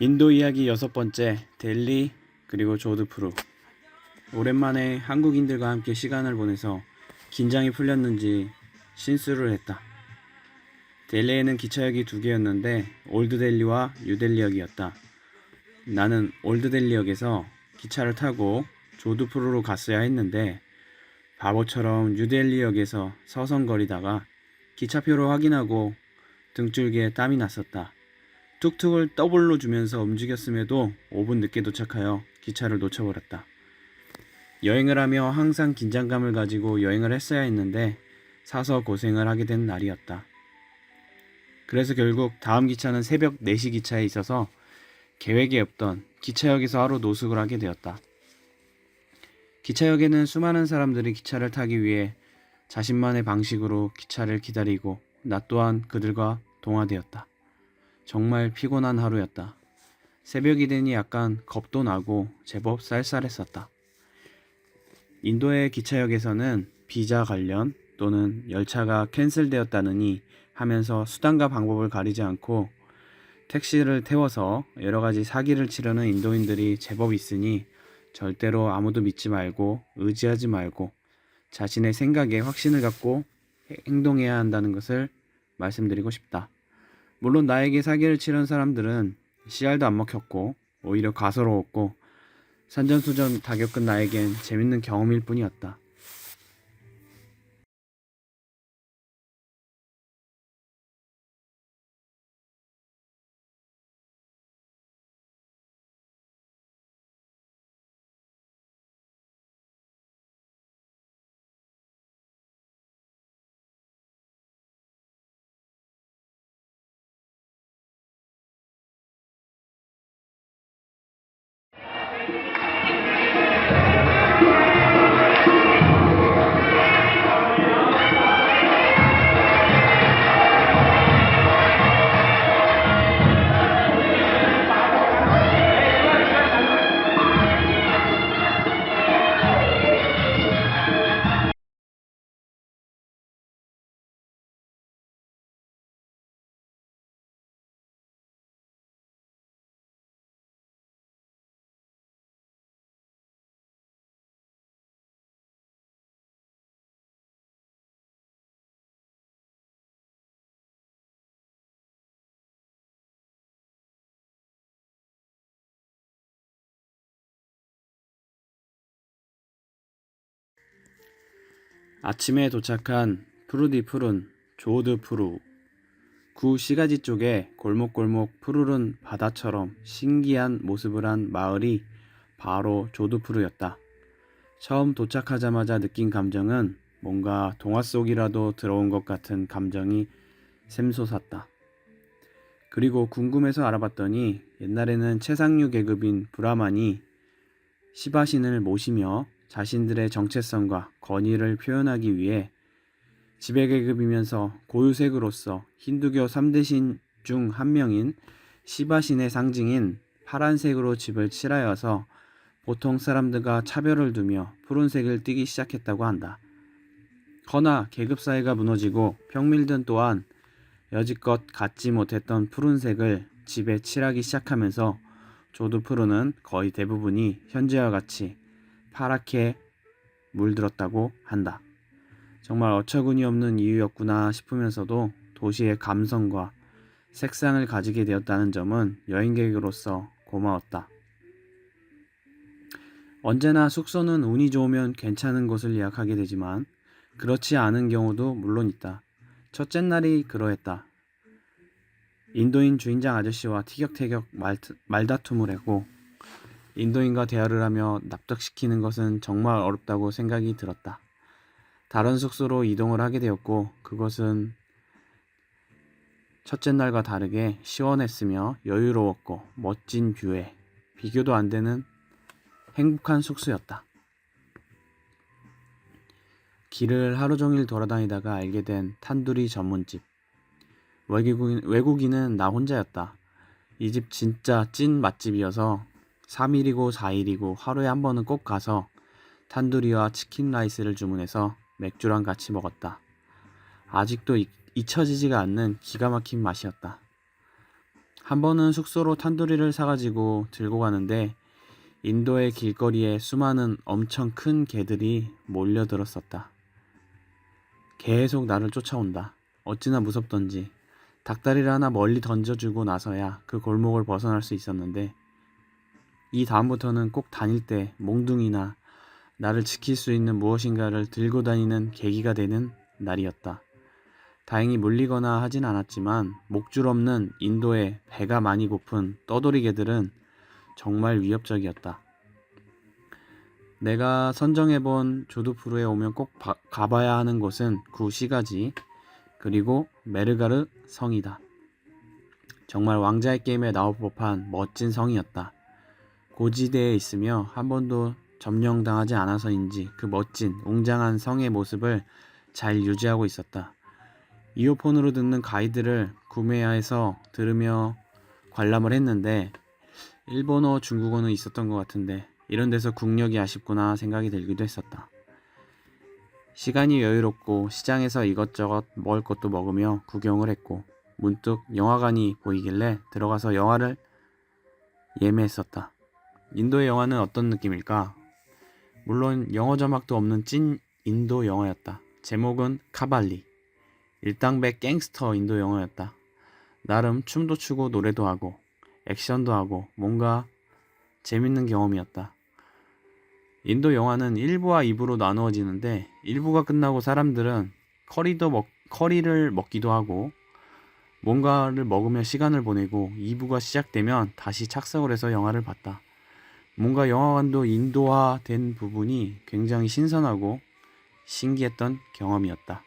인도 이야기 여섯 번째 델리 그리고 조드푸르 오랜만에 한국인들과 함께 시간을 보내서 긴장이 풀렸는지 신수를 했다. 델리에는 기차역이 두 개였는데 올드 델리와 뉴델리역이었다. 나는 올드 델리역에서 기차를 타고 조드푸르로 갔어야 했는데 바보처럼 뉴델리역에서 서성거리다가 기차표를 확인하고 등줄기에 땀이 났었다. 툭툭을 더블로 주면서 움직였음에도 5분 늦게 도착하여 기차를 놓쳐버렸다. 여행을 하며 항상 긴장감을 가지고 여행을 했어야 했는데 사서 고생을 하게 된 날이었다. 그래서 결국 다음 기차는 새벽 4시 기차에 있어서 계획이 없던 기차역에서 하루 노숙을 하게 되었다. 기차역에는 수많은 사람들이 기차를 타기 위해 자신만의 방식으로 기차를 기다리고 나 또한 그들과 동화되었다. 정말 피곤한 하루였다. 새벽이 되니 약간 겁도 나고 제법 쌀쌀했었다. 인도의 기차역에서는 비자 관련 또는 열차가 캔슬되었다느니 하면서 수단과 방법을 가리지 않고 택시를 태워서 여러 가지 사기를 치려는 인도인들이 제법 있으니 절대로 아무도 믿지 말고 의지하지 말고 자신의 생각에 확신을 갖고 행동해야 한다는 것을 말씀드리고 싶다. 물론 나에게 사기를 치는 사람들은 씨알도 안 먹혔고 오히려 가소로웠고 산전수전 다 겪은 나에겐 재밌는 경험일 뿐이었다. 아침에 도착한 푸르디 푸른 조드 푸르 구 시가지 쪽에 골목골목 푸르른 바다처럼 신기한 모습을 한 마을이 바로 조드 푸르였다. 처음 도착하자마자 느낀 감정은 뭔가 동화 속이라도 들어온 것 같은 감정이 샘솟았다. 그리고 궁금해서 알아봤더니 옛날에는 최상류 계급인 브라만이 시바신을 모시며 자신들의 정체성과 권위를 표현하기 위해 지배계급이면서 고유색으로서 힌두교 3대신 중 한 명인 시바신의 상징인 파란색으로 집을 칠하여서 보통 사람들과 차별을 두며 푸른색을 띠기 시작했다고 한다. 허나 계급 사회가 무너지고 평밀들 또한 여지껏 갖지 못했던 푸른색을 집에 칠하기 시작하면서 조드 푸르는 거의 대부분이 현재와 같이 파랗게 물들었다고 한다. 정말 어처구니 없는 이유였구나 싶으면서도 도시의 감성과 색상을 가지게 되었다는 점은 여행객으로서 고마웠다. 언제나 숙소는 운이 좋으면 괜찮은 곳을 예약하게 되지만 그렇지 않은 경우도 물론 있다. 첫째 날이 그러했다. 인도인 주인장 아저씨와 티격태격 말, 말다툼을 하고 인도인과 대화를 하며 납득시키는 것은 정말 어렵다고 생각이 들었다. 다른 숙소로 이동을 하게 되었고 그것은 첫째 날과 다르게 시원했으며 여유로웠고 멋진 뷰에 비교도 안 되는 행복한 숙소였다. 길을 하루 종일 돌아다니다가 알게 된 탄두리 전문집. 외국인, 외국인은 나 혼자였다. 이 집 진짜 찐 맛집이어서 3일이고 4일이고 하루에 한 번은 꼭 가서 탄두리와 치킨 라이스를 주문해서 맥주랑 같이 먹었다. 아직도 잊- 잊혀지지가 않는 기가 막힌 맛이었다. 한 번은 숙소로 탄두리를 사가지고 들고 가는데 인도의 길거리에 수많은 엄청 큰 개들이 몰려들었었다. 계속 나를 쫓아온다. 어찌나 무섭던지. 닭다리를 하나 멀리 던져주고 나서야 그 골목을 벗어날 수 있었는데 이 다음부터는 꼭 다닐 때 몽둥이나 나를 지킬 수 있는 무엇인가를 들고 다니는 계기가 되는 날이었다. 다행히 물리거나 하진 않았지만 목줄 없는 인도의 배가 많이 고픈 떠돌이 개들은 정말 위협적이었다. 내가 선정해본 조드푸르에 오면 꼭 바- 가봐야 하는 곳은 구시가지 그리고 메르가르 성이다. 정말 왕자의 게임에 나올 법한 멋진 성이었다. 고지대에 있으며 한 번도 점령당하지 않아서인지 그 멋진 웅장한 성의 모습을 잘 유지하고 있었다. 이어폰으로 듣는 가이드를 구매해서 들으며 관람을 했는데 일본어, 중국어는 있었던 것 같은데 이런 데서 국력이 아쉽구나 생각이 들기도 했었다. 시간이 여유롭고 시장에서 이것저것 먹을 것도 먹으며 구경을 했고 문득 영화관이 보이길래 들어가서 영화를 예매했었다. 인도의 영화는 어떤 느낌일까? 물론 영어 자막도 없는 찐 인도 영화였다. 제목은 카발리. 일당백 갱스터 인도 영화였다. 나름 춤도 추고 노래도 하고 액션도 하고 뭔가 재밌는 경험이었다. 인도 영화는 1부와 2부로 나누어지는데 1부가 끝나고 사람들은 커리도 먹, 커리를 먹기도 하고 뭔가를 먹으며 시간을 보내고 2부가 시작되면 다시 착석을 해서 영화를 봤다. 뭔가 영화관도 인도화된 부분이 굉장히 신선하고 신기했던 경험이었다.